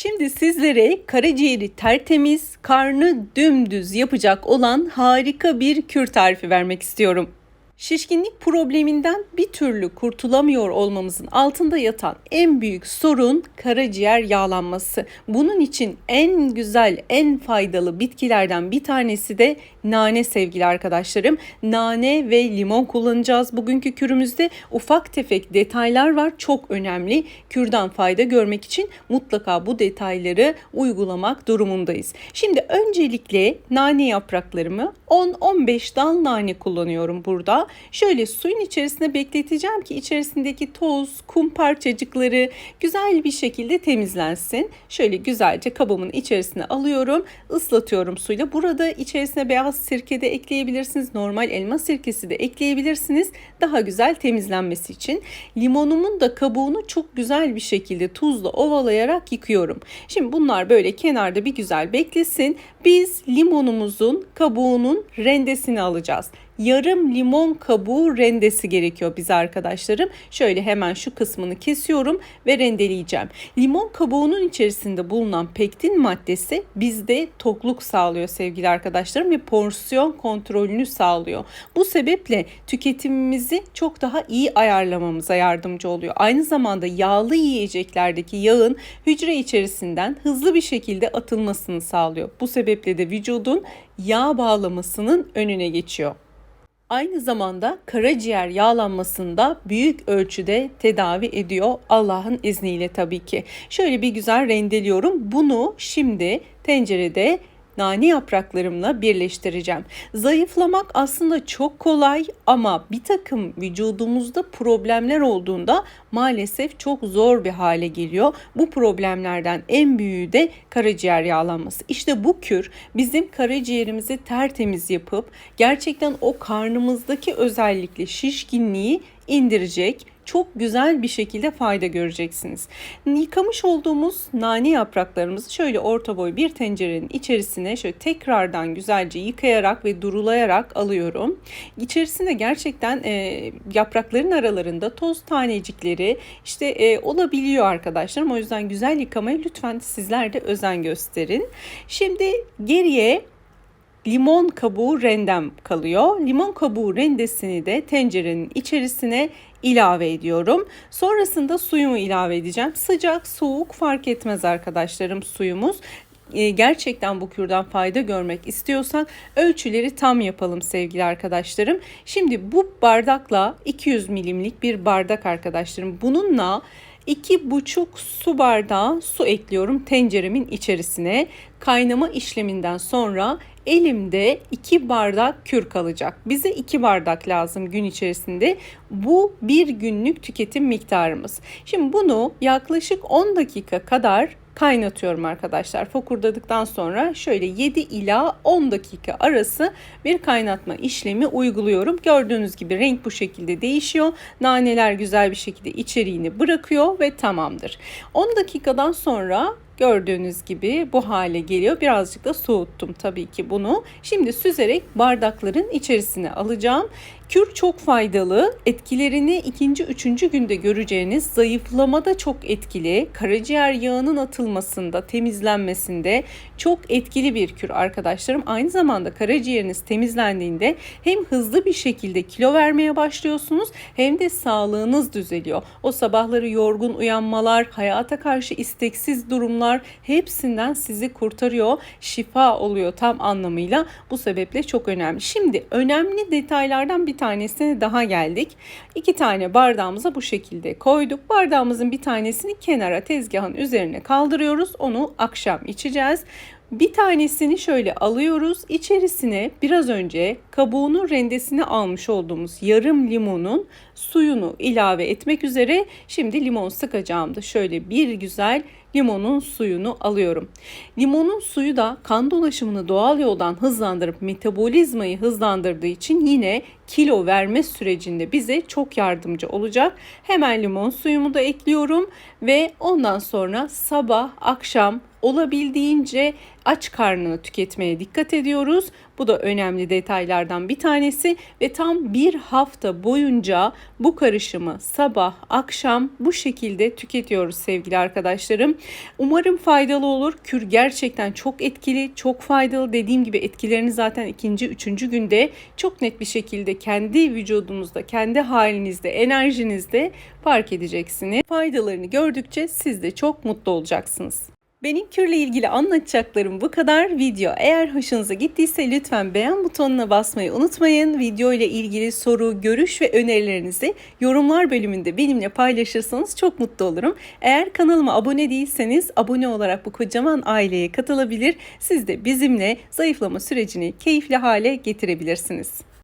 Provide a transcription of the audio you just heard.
Şimdi sizlere karaciğeri tertemiz, karnı dümdüz yapacak olan harika bir kür tarifi vermek istiyorum. Şişkinlik probleminden bir türlü kurtulamıyor olmamızın altında yatan en büyük sorun karaciğer yağlanması. Bunun için en güzel, en faydalı bitkilerden bir tanesi de nane sevgili arkadaşlarım. Nane ve limon kullanacağız bugünkü kürümüzde. Ufak tefek detaylar var çok önemli. Kürdan fayda görmek için mutlaka bu detayları uygulamak durumundayız. Şimdi öncelikle nane yapraklarımı 10-15 dal nane kullanıyorum burada. Şöyle suyun içerisinde bekleteceğim ki içerisindeki toz, kum parçacıkları güzel bir şekilde temizlensin. Şöyle güzelce kabımın içerisine alıyorum. ıslatıyorum suyla. Burada içerisine beyaz sirke de ekleyebilirsiniz. Normal elma sirkesi de ekleyebilirsiniz. Daha güzel temizlenmesi için. Limonumun da kabuğunu çok güzel bir şekilde tuzla ovalayarak yıkıyorum. Şimdi bunlar böyle kenarda bir güzel beklesin. Biz limonumuzun kabuğunun rendesini alacağız yarım limon kabuğu rendesi gerekiyor bize arkadaşlarım. Şöyle hemen şu kısmını kesiyorum ve rendeleyeceğim. Limon kabuğunun içerisinde bulunan pektin maddesi bizde tokluk sağlıyor sevgili arkadaşlarım ve porsiyon kontrolünü sağlıyor. Bu sebeple tüketimimizi çok daha iyi ayarlamamıza yardımcı oluyor. Aynı zamanda yağlı yiyeceklerdeki yağın hücre içerisinden hızlı bir şekilde atılmasını sağlıyor. Bu sebeple de vücudun yağ bağlamasının önüne geçiyor aynı zamanda karaciğer yağlanmasında büyük ölçüde tedavi ediyor Allah'ın izniyle tabii ki. Şöyle bir güzel rendeliyorum. Bunu şimdi tencerede nane yapraklarımla birleştireceğim. Zayıflamak aslında çok kolay ama bir takım vücudumuzda problemler olduğunda maalesef çok zor bir hale geliyor. Bu problemlerden en büyüğü de karaciğer yağlanması. İşte bu kür bizim karaciğerimizi tertemiz yapıp gerçekten o karnımızdaki özellikle şişkinliği indirecek çok güzel bir şekilde fayda göreceksiniz. Yıkamış olduğumuz nane yapraklarımızı şöyle orta boy bir tencerenin içerisine şöyle tekrardan güzelce yıkayarak ve durulayarak alıyorum. İçerisinde gerçekten e, yaprakların aralarında toz tanecikleri işte e, olabiliyor arkadaşlarım. O yüzden güzel yıkamaya lütfen sizler de özen gösterin. Şimdi geriye limon kabuğu rendem kalıyor. Limon kabuğu rendesini de tencerenin içerisine ilave ediyorum. Sonrasında suyumu ilave edeceğim. Sıcak, soğuk fark etmez arkadaşlarım suyumuz ee, gerçekten bu kürden fayda görmek istiyorsak ölçüleri tam yapalım sevgili arkadaşlarım. Şimdi bu bardakla 200 milimlik bir bardak arkadaşlarım. Bununla 2,5 su bardağı su ekliyorum tenceremin içerisine. Kaynama işleminden sonra elimde 2 bardak kür kalacak. Bize 2 bardak lazım gün içerisinde. Bu bir günlük tüketim miktarımız. Şimdi bunu yaklaşık 10 dakika kadar kaynatıyorum arkadaşlar. Fokurdadıktan sonra şöyle 7 ila 10 dakika arası bir kaynatma işlemi uyguluyorum. Gördüğünüz gibi renk bu şekilde değişiyor. Naneler güzel bir şekilde içeriğini bırakıyor ve tamamdır. 10 dakikadan sonra Gördüğünüz gibi bu hale geliyor. Birazcık da soğuttum tabii ki bunu. Şimdi süzerek bardakların içerisine alacağım. Kür çok faydalı. Etkilerini ikinci, üçüncü günde göreceğiniz zayıflamada çok etkili. Karaciğer yağının atılmasında, temizlenmesinde çok etkili bir kür arkadaşlarım. Aynı zamanda karaciğeriniz temizlendiğinde hem hızlı bir şekilde kilo vermeye başlıyorsunuz hem de sağlığınız düzeliyor. O sabahları yorgun uyanmalar, hayata karşı isteksiz durumlar hepsinden sizi kurtarıyor. Şifa oluyor tam anlamıyla. Bu sebeple çok önemli. Şimdi önemli detaylardan bir tanesine daha geldik. İki tane bardağımıza bu şekilde koyduk. Bardağımızın bir tanesini kenara tezgahın üzerine kaldırıyoruz. Onu akşam içeceğiz. Bir tanesini şöyle alıyoruz. İçerisine biraz önce kabuğunun rendesini almış olduğumuz yarım limonun suyunu ilave etmek üzere şimdi limon sıkacağım da şöyle bir güzel limonun suyunu alıyorum. Limonun suyu da kan dolaşımını doğal yoldan hızlandırıp metabolizmayı hızlandırdığı için yine kilo verme sürecinde bize çok yardımcı olacak. Hemen limon suyumu da ekliyorum ve ondan sonra sabah, akşam olabildiğince aç karnına tüketmeye dikkat ediyoruz. Bu da önemli detaylardan bir tanesi ve tam bir hafta boyunca bu karışımı sabah, akşam bu şekilde tüketiyoruz sevgili arkadaşlarım. Umarım faydalı olur. Kür gerçekten çok etkili, çok faydalı. Dediğim gibi etkilerini zaten ikinci, üçüncü günde çok net bir şekilde kendi vücudunuzda, kendi halinizde, enerjinizde fark edeceksiniz. Faydalarını gördükçe siz de çok mutlu olacaksınız. Benim kürle ilgili anlatacaklarım bu kadar. Video eğer hoşunuza gittiyse lütfen beğen butonuna basmayı unutmayın. Video ile ilgili soru, görüş ve önerilerinizi yorumlar bölümünde benimle paylaşırsanız çok mutlu olurum. Eğer kanalıma abone değilseniz abone olarak bu kocaman aileye katılabilir. Siz de bizimle zayıflama sürecini keyifli hale getirebilirsiniz.